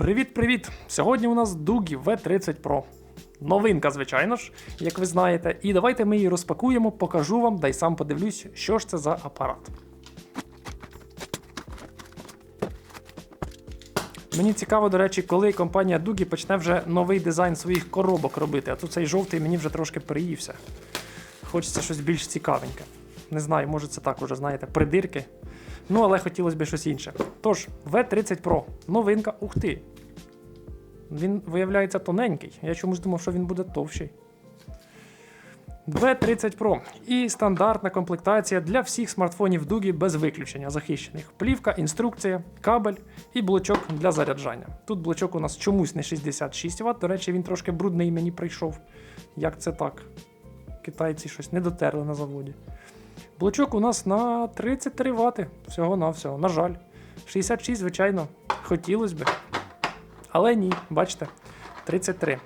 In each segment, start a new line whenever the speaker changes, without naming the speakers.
Привіт-привіт! Сьогодні у нас Дугі V30 Pro. Новинка, звичайно ж, як ви знаєте. І давайте ми її розпакуємо, покажу вам, да й сам подивлюсь, що ж це за апарат. Мені цікаво, до речі, коли компанія Дугі почне вже новий дизайн своїх коробок робити, а то цей жовтий мені вже трошки приївся. Хочеться щось більш цікавеньке. Не знаю, може це так уже, знаєте, придирки. Ну, але хотілося б щось інше. Тож, V30 Pro, новинка, ух ти. Він виявляється тоненький. Я чомусь думав, що він буде товщий. V30 Pro і стандартна комплектація для всіх смартфонів Дугі без виключення захищених. Плівка, інструкція, кабель і блочок для заряджання. Тут блочок у нас чомусь не 66 Вт. До речі, він трошки брудний мені прийшов. Як це так? Китайці щось не дотерли на заводі. Блочок у нас на 33 Вт. Всього-навсього. На жаль. 66, звичайно, хотілося б. Але ні, бачите, 33.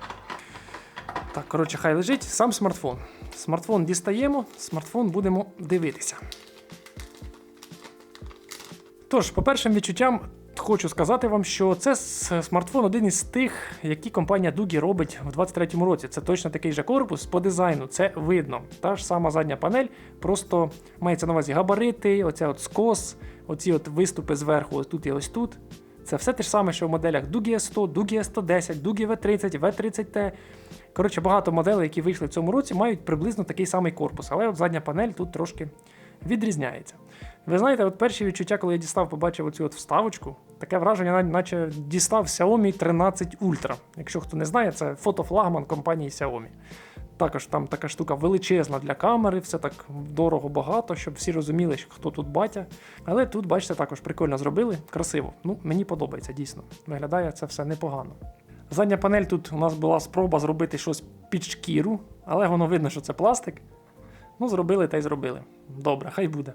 Так, коротше, хай лежить сам смартфон. Смартфон дістаємо, смартфон будемо дивитися. Тож, по першим відчуттям, хочу сказати вам, що це смартфон один із тих, які компанія Дугі робить в 23-му році. Це точно такий же корпус по дизайну, це видно. Та ж сама задня панель, просто мається на увазі габарити, оця от скос, оці от виступи зверху, ось тут і ось тут. Це все те ж саме, що в моделях Дугі S100, Дугі S110, Дугі V30, V30T. Коротше, багато моделей, які вийшли в цьому році, мають приблизно такий самий корпус, але от задня панель тут трошки відрізняється. Ви знаєте, от перші відчуття, коли я дістав, побачив оцю от вставочку, таке враження, наче дістав Xiaomi 13 Ultra. Якщо хто не знає, це фотофлагман компанії Xiaomi. Також там така штука величезна для камери, все так дорого багато, щоб всі розуміли, хто тут батя. Але тут, бачите, також прикольно зробили, красиво. Ну, мені подобається дійсно. Виглядає це все непогано. Задня панель тут у нас була спроба зробити щось під шкіру, але воно видно, що це пластик. Ну, зробили та й зробили. Добре, хай буде.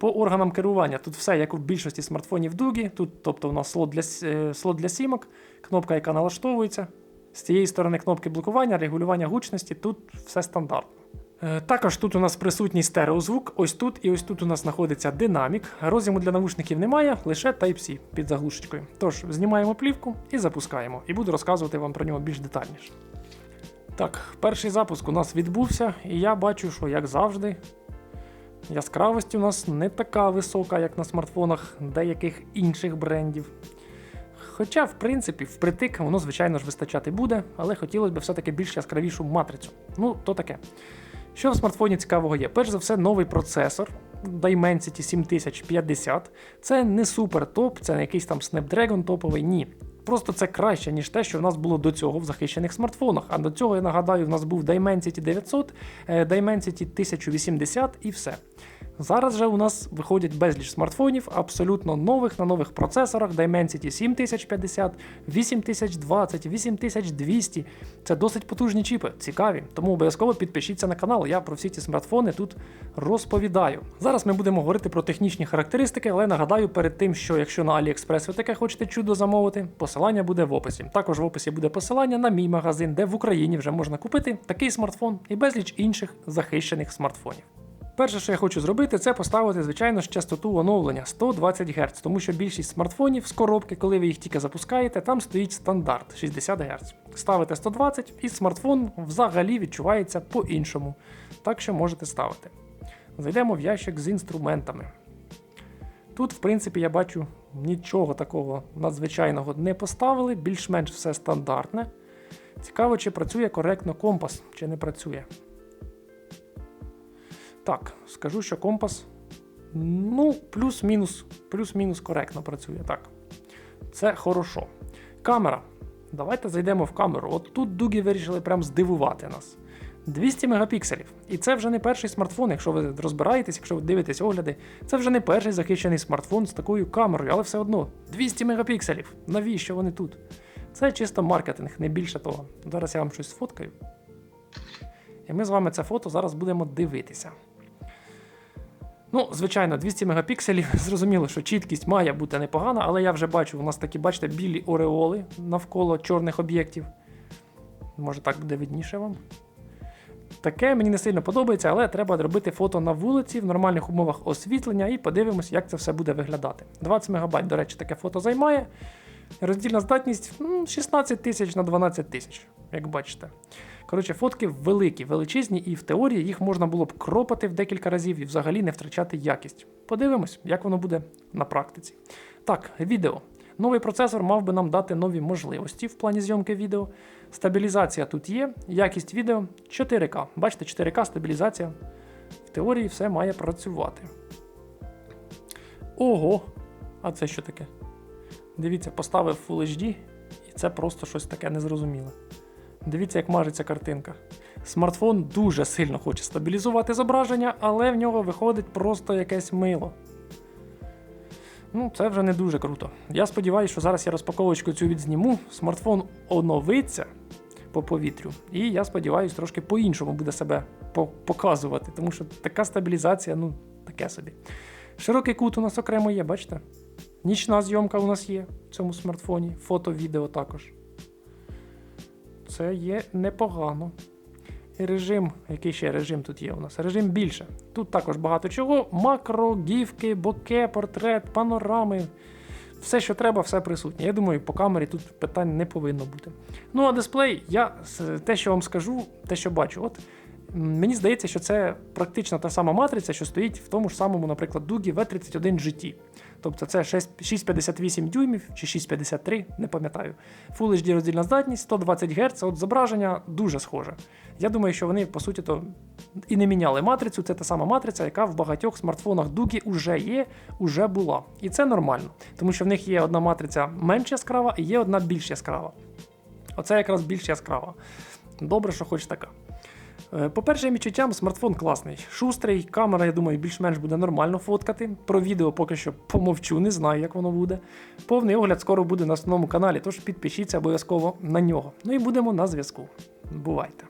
По органам керування тут все як у більшості смартфонів Дугі. Тут, тобто, у нас слот для, е, слот для сімок, кнопка, яка налаштовується. З цієї сторони кнопки блокування, регулювання гучності, тут все стандартно. Е, Також тут у нас присутній стереозвук. Ось тут і ось тут у нас знаходиться динамік. Роз'єму для навушників немає, лише Type-C під заглушечкою. Тож знімаємо плівку і запускаємо. І буду розказувати вам про нього більш детальніше. Так, перший запуск у нас відбувся, і я бачу, що як завжди, яскравість у нас не така висока, як на смартфонах деяких інших брендів. Хоча, в принципі, впритик воно, звичайно ж, вистачати буде, але хотілося б все-таки більш яскравішу матрицю. Ну, то таке. Що в смартфоні цікавого є? Перш за все, новий процесор Dimensity 7050. Це не супер топ, це не якийсь там Snapdragon топовий, ні. Просто це краще, ніж те, що в нас було до цього в захищених смартфонах. А до цього, я нагадаю, в нас був Dimensity 900, е, Dimensity 1080 і все. Зараз же у нас виходять безліч смартфонів, абсолютно нових на нових процесорах Dimensity 7050, 8020, 8200. Це досить потужні чіпи, цікаві. Тому обов'язково підпишіться на канал. Я про всі ці смартфони тут розповідаю. Зараз ми будемо говорити про технічні характеристики, але нагадаю перед тим, що якщо на AliExpress ви таке хочете чудо замовити, посилання буде в описі. Також в описі буде посилання на мій магазин, де в Україні вже можна купити такий смартфон і безліч інших захищених смартфонів. Перше, що я хочу зробити, це поставити, звичайно ж, частоту оновлення 120 Гц, тому що більшість смартфонів з коробки, коли ви їх тільки запускаєте, там стоїть стандарт 60 Гц. Ставите 120 і смартфон взагалі відчувається по-іншому. Так що можете ставити. Зайдемо в ящик з інструментами. Тут, в принципі, я бачу нічого такого надзвичайного не поставили, більш-менш все стандартне. Цікаво, чи працює коректно компас, чи не працює. Так, скажу, що компас. Ну, плюс-мінус, плюс-мінус коректно працює. Так. Це хорошо. Камера. Давайте зайдемо в камеру. От тут дуги вирішили прям здивувати нас. 200 мегапікселів. І це вже не перший смартфон, якщо ви розбираєтесь, якщо ви дивитесь огляди, це вже не перший захищений смартфон з такою камерою, але все одно 200 мегапікселів. Навіщо вони тут? Це чисто маркетинг, не більше того. Зараз я вам щось сфоткаю. І ми з вами це фото зараз будемо дивитися. Ну, звичайно, 200 мегапікселів. Зрозуміло, що чіткість має бути непогана, але я вже бачу, у нас такі, бачите, білі ореоли навколо чорних об'єктів. Може так буде видніше вам. Таке мені не сильно подобається, але треба робити фото на вулиці в нормальних умовах освітлення і подивимось, як це все буде виглядати. 20 МБ, до речі, таке фото займає. Роздільна здатність м, 16 тисяч на 12 тисяч, як бачите. Коротше, фотки великі, величезні, і в теорії їх можна було б кропати в декілька разів і взагалі не втрачати якість. Подивимось, як воно буде на практиці. Так, відео. Новий процесор мав би нам дати нові можливості в плані зйомки відео. Стабілізація тут є, якість відео 4К. Бачите, 4К стабілізація. В теорії все має працювати. Ого! А це що таке? Дивіться, поставив Full HD, і це просто щось таке незрозуміле. Дивіться, як мажеться картинка. Смартфон дуже сильно хоче стабілізувати зображення, але в нього виходить просто якесь мило. Ну, це вже не дуже круто. Я сподіваюся, що зараз я розпаковочку цю відзніму, смартфон оновиться по повітрю, і я сподіваюся, трошки по-іншому буде себе показувати, тому що така стабілізація, ну, таке собі. Широкий кут у нас окремо є, бачите? Нічна зйомка у нас є в цьому смартфоні, фото, відео також. Це є непогано. І режим, який ще режим тут є у нас? Режим більше. Тут також багато чого. Макро, гівки, боке, портрет, панорами. Все, що треба, все присутнє. Я думаю, по камері тут питань не повинно бути. Ну, а дисплей, я те, що вам скажу, те, що бачу, от мені здається, що це практично та сама матриця, що стоїть в тому ж самому, наприклад, Дугі V31 GT. Тобто це 6,58 дюймів чи 6,53, не пам'ятаю. Full HD роздільна здатність, 120 Гц, от зображення дуже схоже. Я думаю, що вони, по суті, то і не міняли матрицю. Це та сама матриця, яка в багатьох смартфонах Дугі вже є, уже була. І це нормально, тому що в них є одна матриця менш яскрава і є одна більш яскрава. Оце якраз більш яскрава. Добре, що хоч така. Е, По першим відчуттям, смартфон класний. Шустрий, камера, я думаю, більш-менш буде нормально фоткати. Про відео поки що помовчу, не знаю, як воно буде. Повний огляд скоро буде на основному каналі, тож підпишіться обов'язково на нього. Ну і будемо на зв'язку. Бувайте!